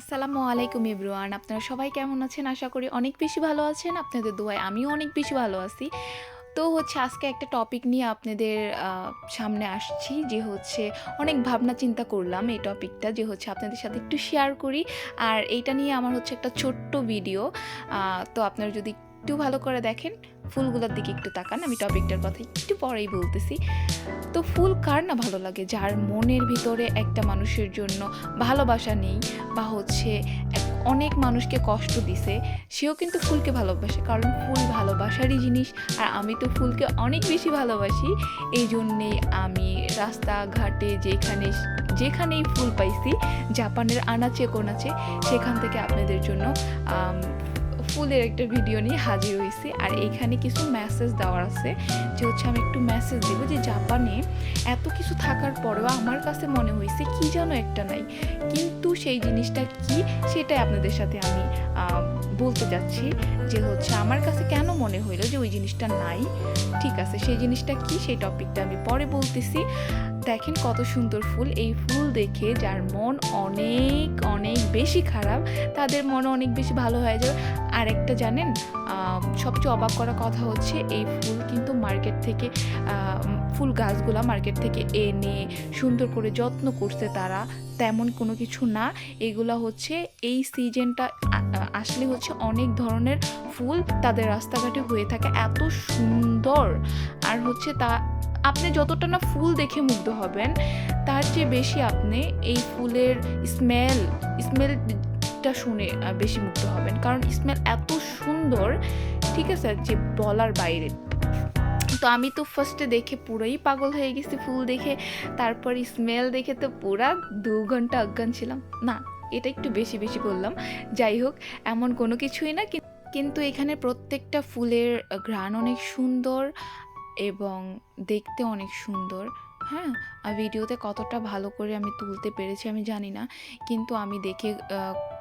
আসসালামু আলাইকুম ইব্রুয়ান আপনারা সবাই কেমন আছেন? আশা করি অনেক বেশি ভালো আছেন। আপনাদের দোয়ায় আমিও অনেক বেশি ভালো আছি। তো হচ্ছে আজকে একটা টপিক নিয়ে আপনাদের সামনে আসছি যে হচ্ছে অনেক ভাবনা চিন্তা করলাম এই টপিকটা যে হচ্ছে আপনাদের সাথে একটু শেয়ার করি। আর এইটা নিয়ে আমার হচ্ছে একটা ছোট্ট ভিডিও তো আপনারা যদি একটু ভালো করে দেখেন। ফুলগুলোর দিকে একটু তাকান, আমি টপিকটার কথা একটু পরেই বলতেছি। তো ফুল কার না ভালো লাগে? যার মনের ভিতরে একটা মানুষের জন্য ভালোবাসা নেই বা হচ্ছে অনেক মানুষকে কষ্ট দিছে, সেও কিন্তু ফুলকে ভালোবাসে। কারণ ফুল ভালোবাসারই জিনিস, আর আমি তো ফুলকে অনেক বেশি ভালোবাসি। এই জন্যেই আমি রাস্তাঘাটে যেখানে, যেখানেই ফুল পাইছি, জাপানের আনাচে কোনাচে, সেখান থেকে আপনাদের জন্য ফুলের একটা ভিডিও নিয়ে হাজির হয়েছি আর এইখানে কিছু মেসেজ দেওয়ার আছে যে হচ্ছে আমি একটু মেসেজ দিব যে জাপানে এত কিছু থাকার পরেও আমার কাছে মনে হয়েছে কি যেন একটা নাই। কিন্তু সেই জিনিসটা কি সেটাই আপনাদের সাথে আমি বলতে যাচ্ছি যে হচ্ছে আমার কাছে কেন মনে হইল যে ওই জিনিসটা নাই? ঠিক আছে, সেই জিনিসটা কি? সেই টপিকটা আমি পরে বলতেছি। দেখেন কত সুন্দর ফুল। এই ফুল দেখে যার মন অনেক অনেক বেশি খারাপ, তাদের মন অনেক বেশি ভালো হয়ে যাবে। আর একটা জানেন সবচেয়ে অবাক করা কথা হচ্ছে এই ফুল কিন্তু মার্কেট থেকে ফুল গাছগুলা মার্কেট থেকে এনে সুন্দর করে যত্ন করছে তারা, তেমন কোনো কিছু না। এগুলা হচ্ছে, এই সিজনটা আসলে হচ্ছে অনেক ধরনের ফুল তাদের রাস্তাঘাটে হয়ে থাকে, এত সুন্দর। আর হচ্ছে তা, আপনি যতটা না ফুল দেখে মুগ্ধ হবেন, তার চেয়ে বেশি আপনি এই ফুলের স্মেল স্মেল স্মেলটা শুনে বেশি মুগ্ধ হবেন। কারণ স্মেল এত সুন্দর, ঠিক আছে, যে বলার বাইরে। তো আমি তো ফার্স্টে দেখে পুরোই পাগল হয়ে গেছি, ফুল দেখে। তারপর স্মেল দেখে তো পুরা দু ঘণ্টা অজ্ঞান ছিলাম। না, এটা একটু বেশি বেশি বললাম। যাই হোক, এমন কোনো কিছুই না কিন্তু এখানে প্রত্যেকটা ফুলের ঘ্রাণ অনেক সুন্দর এবং দেখতে অনেক সুন্দর। হ্যাঁ আর ভিডিওতে কতটা ভালো করে আমি তুলতে পেরেছি আমি জানি না। কিন্তু আমি দেখে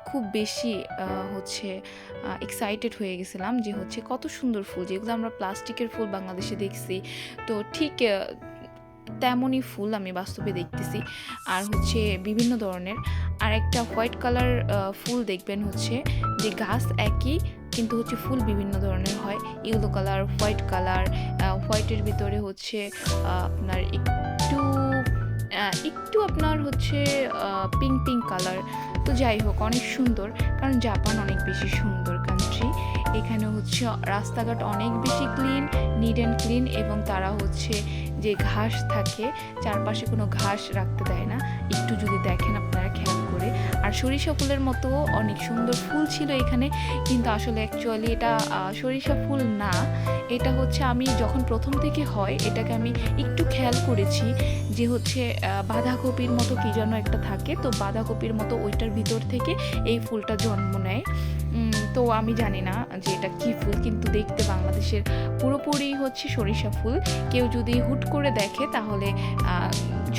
খুব বেশি হচ্ছে এক্সাইটেড হয়ে গেছিলাম যে হচ্ছে কত সুন্দর ফুল। যেগুলো আমরা প্লাস্টিকের ফুল বাংলাদেশে দেখছি, তো ঠিক তেমনই ফুল আমি বাস্তবে দেখতেছি। আর হচ্ছে বিভিন্ন ধরনের। আর একটা হোয়াইট কালার ফুল দেখবেন হচ্ছে যে গাছ একই, কিন্তু হচ্ছে ফুল বিভিন্ন ধরনের হয়। ইয়েলো কালার, হোয়াইট কালার হোয়াইটের ভিতরে হচ্ছে আপনার একটু আপনার হচ্ছে পিঙ্ক পিঙ্ক কালার তো যাই হোক, অনেক সুন্দর। কারণ জাপান অনেক বেশি সুন্দর কান্ট্রি এখানে হচ্ছে রাস্তাঘাট অনেক বেশি ক্লিন নিট অ্যান্ড ক্লিন এবং তারা হচ্ছে যে ঘাস থাকে, চারপাশে কোনো ঘাস রাখতে দেয় না। একটু যদি দেখেন আপনারা, খেয়াল আর সরিষা ফুলের মতো অনেক সুন্দর ফুল ছিল এখানে, কিন্তু আসলে অ্যাকচুয়ালি এটা সরিষা ফুল না। এটা হচ্ছে আমি যখন প্রথম থেকে হয়, এটাকে আমি একটু খেয়াল করেছি যে হচ্ছে বাঁধাকপির মতো কী যেন একটা থাকে। তো বাঁধাকপির মতো ওইটার ভিতর থেকে এই ফুলটা জন্ম নেয়। তো আমি জানি না যে এটা কি ফুল, কিন্তু দেখতে বাংলাদেশের পুরোপুরি হচ্ছে সরিষা ফুল। কেউ যদি হুট করে দেখে তাহলে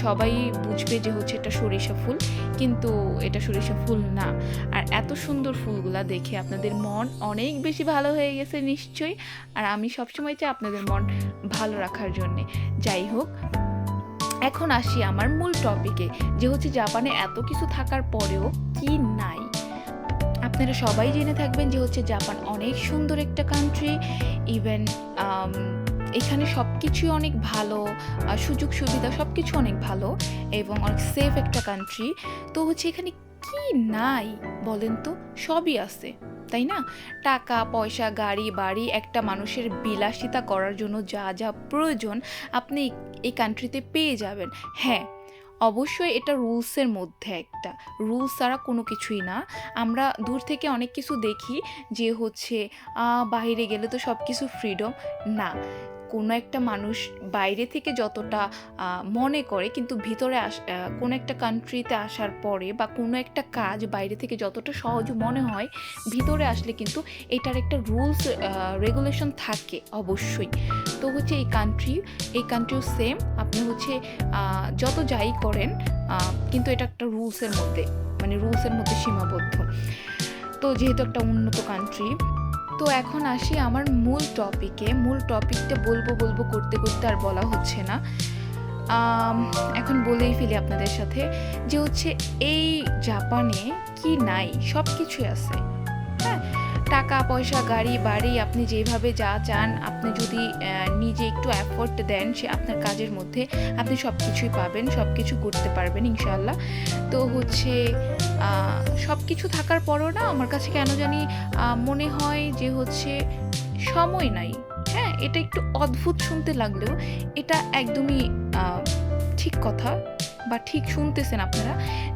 সবাই বুঝবে যে হচ্ছে এটা সরিষা ফুল, কিন্তু এটা সরিষা ফুল না। আর এত সুন্দর ফুলগুলা দেখে আপনাদের মন অনেক বেশি ভালো হয়ে গেছে নিশ্চয়ই। আর আমি সবসময় চাই আপনাদের মন ভালো রাখার জন্যে। যাই হোক, এখন আসি আমার মূল টপিকে যে হচ্ছে জাপানে এত কিছু থাকার পরেও কি নাই? আপনারা সবাই জেনে থাকবেন যে হচ্ছে জাপান অনেক সুন্দর একটা কান্ট্রি ইভেন এখানে সব কিছুই অনেক ভালো সুযোগ সুবিধা সব কিছু অনেক ভালো এবং অনেক সেফ একটা কান্ট্রি তো হচ্ছে এখানে কি নাই বলেন তো? সবই আছে, তাই না? টাকা, পয়সা, গাড়ি, বাড়ি, একটা মানুষের বিলাসিতা করার জন্য যা যা প্রয়োজন আপনি এই কান্ট্রিতে পেয়ে যাবেন। হ্যাঁ অবশ্যই এটা রুলসের মধ্যে একটা। রুলস ছাড়া কোনো কিছুই না। আমরা দূর থেকে অনেক কিছু দেখি যে হচ্ছে বাইরে গেলে তো সব কিছু ফ্রিডম না। কোনো একটা মানুষ বাইরে থেকে যতটা মনে করে কিন্তু ভিতরে আস কোনো একটা কান্ট্রিতে আসার পরে বা কোনো একটা কাজ বাইরে থেকে যতটা সহজ মনে হয়, ভিতরে আসলে কিন্তু এটার একটা রুলস রেগুলেশন থাকে অবশ্যই। তো হচ্ছে এই কান্ট্রি এই কান্ট্রিও সেম আপনি হচ্ছে যত যাই করেন কিন্তু এটা একটা রুলসের মধ্যে মানে রুলসের মধ্যে সীমাবদ্ধ। তো যেহেতু একটা উন্নত কান্ট্রি তো এখন আসি আমার মূল টপিকে মূল টপিকটা বলব বলব করতে করতে আর বলা হচ্ছে না। এখন বলেই ফেলি আপনাদের সাথে যে হচ্ছে এই জাপানে কি নাই সব কিছুই আছে। টাকা, পয়সা, গাড়ি, বাড়ি আপনি যেভাবে যা চান, আপনি যদি নিজে একটু অ্যাফোর্ট দেন, সে আপনার কাজের মধ্যে আপনি সব কিছুই পাবেন সব কিছু করতে পারবেন ইনশাল্লাহ তো হচ্ছে সব কিছু থাকার পরও না আমার কাছে কেন জানি মনে হয় যে হচ্ছে সময় নাই। হ্যাঁ এটা একটু অদ্ভুত শুনতে লাগলেও এটা একদমই ঠিক কথা। বা ঠিক শুনতেছেন আপনারা,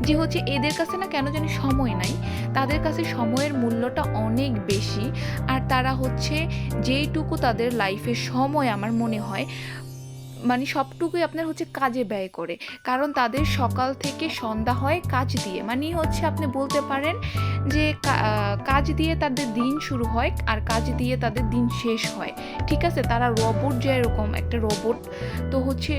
যে হচ্ছে এদের কাছে না কেন জানি সময় নাই, তাদের কাছে সময়ের মূল্যটা অনেক বেশি, আর তারা হচ্ছে যেইটুকু তাদের লাইফে সময় আমার মনে হয় মানে সবটুকুই আপনার হচ্ছে কাজে ব্যয় করে। কারণ তাদের সকাল থেকে সন্ধ্যা হয় কাজ দিয়ে। মানে হচ্ছে আপনি বলতে পারেন যে কাজ দিয়ে তাদের দিন শুরু হয় আর কাজ দিয়ে তাদের দিন শেষ হয়। ঠিক আছে? তারা রোবট যে এরকম একটা রোবট তো হচ্ছে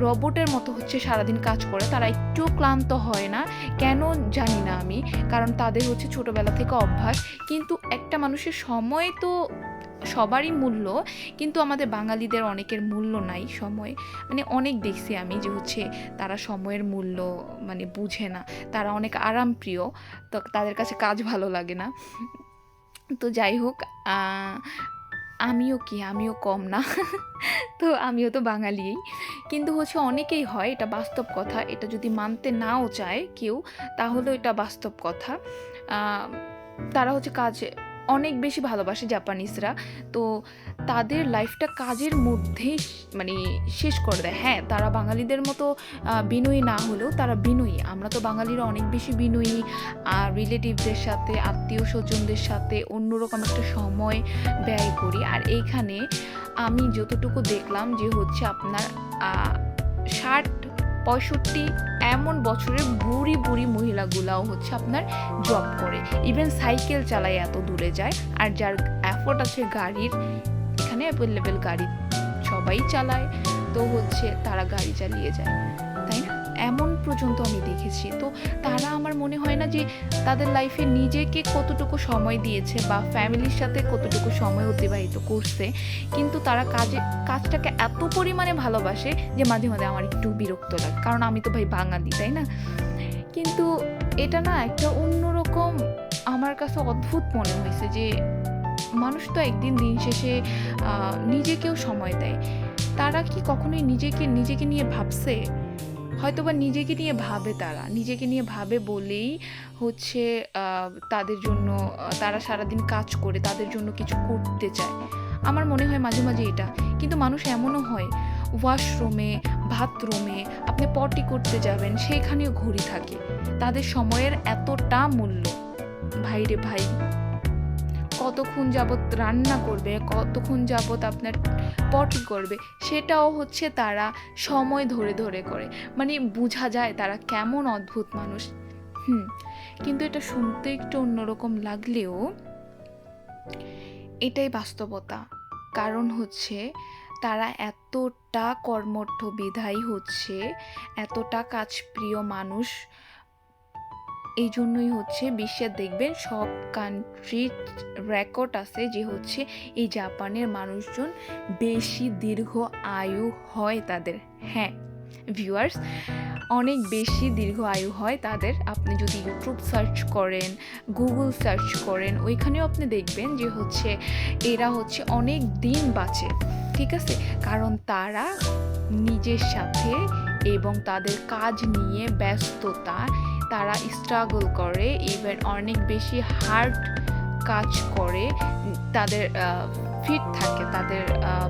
রোবটের মতো হচ্ছে সারাদিন কাজ করে, তারা একটু ক্লান্ত হয় না। কেন জানি না আমি, কারণ তাদের হচ্ছে ছোটবেলা থেকে অভ্যাস। কিন্তু একটা মানুষের সময় তো সবারই মূল্য, কিন্তু আমাদের বাঙালিদের অনেকের মূল্য নাই সময়। মানে অনেক দেখছি আমি যে হচ্ছে তারা সময়ের মূল্য মানে বুঝে না। তারা অনেক আরাম প্রিয় তো তাদের কাছে কাজ ভালো লাগে না। তো যাই হোক আমিও কি? আমিও কম না। তো আমিও তো বাঙালিই। কিন্তু হচ্ছে অনেকেই হয়, এটা বাস্তব কথা, এটা যদি মানতে নাও চায় কেউ, তাহলেও এটা বাস্তব কথা। তারা হচ্ছে কাজ অনেক বেশি ভালোবাসে জাপানিজরা। তো তাদের লাইফটা কাজের মধ্যেই মানে শেষ করে দেয়। হ্যাঁ তারা বাঙালিদের মতো বিনয়ী না হলেও তারা বিনয়ী। আমরা তো বাঙালিরা অনেক বেশি বিনয়ী আর রিলেটিভদের সাথে আত্মীয় স্বজনদের সাথে অন্যরকম একটা সময় ব্যয় করি। আর এইখানে আমি যতটুকু দেখলাম যে হচ্ছে আপনার ষাট, পঁয়ষট্টি এমন বছরে বুড়ি বুড়ি মহিলাগুলাও হচ্ছে আপনার জব করে। ইভেন সাইকেল চালায় এত দূরে যায়, আর যার অ্যাফোর্ড আছে গাড়ির, এখানে অ্যাভেলেবেল গাড়ি সবাই চালায়। তো হচ্ছে তারা গাড়ি চালিয়ে যায়। এমন পর্যন্ত আমি দেখেছি। তো তারা আমার মনে হয় না যে তাদের লাইফে নিজেকে কতটুকু সময় দিয়েছে বা ফ্যামিলির সাথে কতটুকু সময় অতিবাহিত করছে। কিন্তু তারা কাজে, কাজটাকে এত পরিমাণে ভালোবাসে যে মাঝে মাঝে আমার একটু বিরক্ত লাগে। কারণ আমি তো ভাই বাঙালি, তাই না? কিন্তু এটা না একটা অন্যরকম আমার কাছে অদ্ভুত মনে হয়েছে যে মানুষ তো একদিন দিন শেষে নিজেকেও সময় দেয়। তারা কি কখনোই নিজেকে নিজেকে নিয়ে ভাবছে? হয়তোবা নিজেকে নিয়ে ভাবে তারা। নিজেকে নিয়ে ভাবে বলেই হচ্ছে তাদের জন্য তারা সারাদিন কাজ করে, তাদের জন্য কিছু করতে চায়। আমার মনে হয় মাঝে মাঝে এটা। কিন্তু মানুষ এমনও হয়, ওয়াশরুমে, বাথরুমে আপনি পটি করতে যাবেন সেইখানেও ঘড়ি থাকে। তাদের সময়ের এতটা মূল্য। ভাই রে ভাই, কতক্ষণ যাবত রান্না করবে, কতক্ষণ যাবত আপনার পটি করবে, সেটাও হচ্ছে তারা সময় ধরে ধরে করে। মানে বোঝা যায় তারা কেমন অদ্ভুত মানুষ। হুম, কিন্তু এটা শুনতে একটু অন্যরকম লাগলেও এটাই বাস্তবতা। কারণ হচ্ছে তারা এতটা কর্মঠ বিধায়ী হচ্ছে, এতটা কাজপ্রিয় মানুষ এই জন্যই হচ্ছে বিশ্বের দেখবেন সব কান্ট্রির রেকর্ড আছে যে হচ্ছে এই জাপানের মানুষজন বেশি দীর্ঘ আয়ু হয় তাদের। হ্যাঁ ভিউয়ার্স অনেক বেশি দীর্ঘ আয়ু হয় তাদের। আপনি যদি ইউটিউব সার্চ করেন গুগল সার্চ করেন, ওইখানেও আপনি দেখবেন যে হচ্ছে এরা হচ্ছে অনেক দিন বাঁচে, ঠিক আছে? কারণ তারা নিজের সাথে এবং তাদের কাজ নিয়ে ব্যস্ততা তারা স্ট্রাগল করে ইভেন অনেক বেশি হার্ড কাজ করে, তাদের ফিট থাকে, তাদের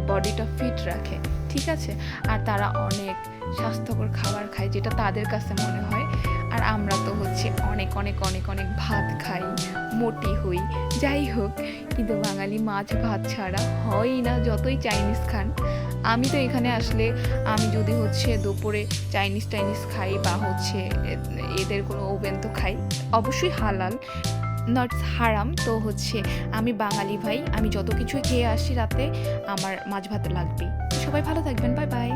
বডিটা ফিট রাখে, ঠিক আছে? আর তারা অনেক স্বাস্থ্যকর খাবার খায়, যেটা তাদের কাছে মনে হয়। আর আমরা তো হচ্ছে অনেক অনেক অনেক অনেক ভাত খাই মোটি হই। যাই হোক, কিন্তু বাঙালি মাছ ভাত ছাড়া হয়ই না যতই চাইনিজ খান। আমি তো এখানে আসলে, আমি যদি হচ্ছে দুপুরে চাইনিজ টাইনিজ খাই বা হচ্ছে এদের কোনো ওভেন তো খাই, অবশ্যই হালাল নট হারাম। তো হচ্ছে আমি বাঙালি ভাই, আমি যত কিছুই খেয়ে আসি রাতে, আমার মাছ ভাত লাগবে সবাই ভালো থাকবেন, বাই বাই।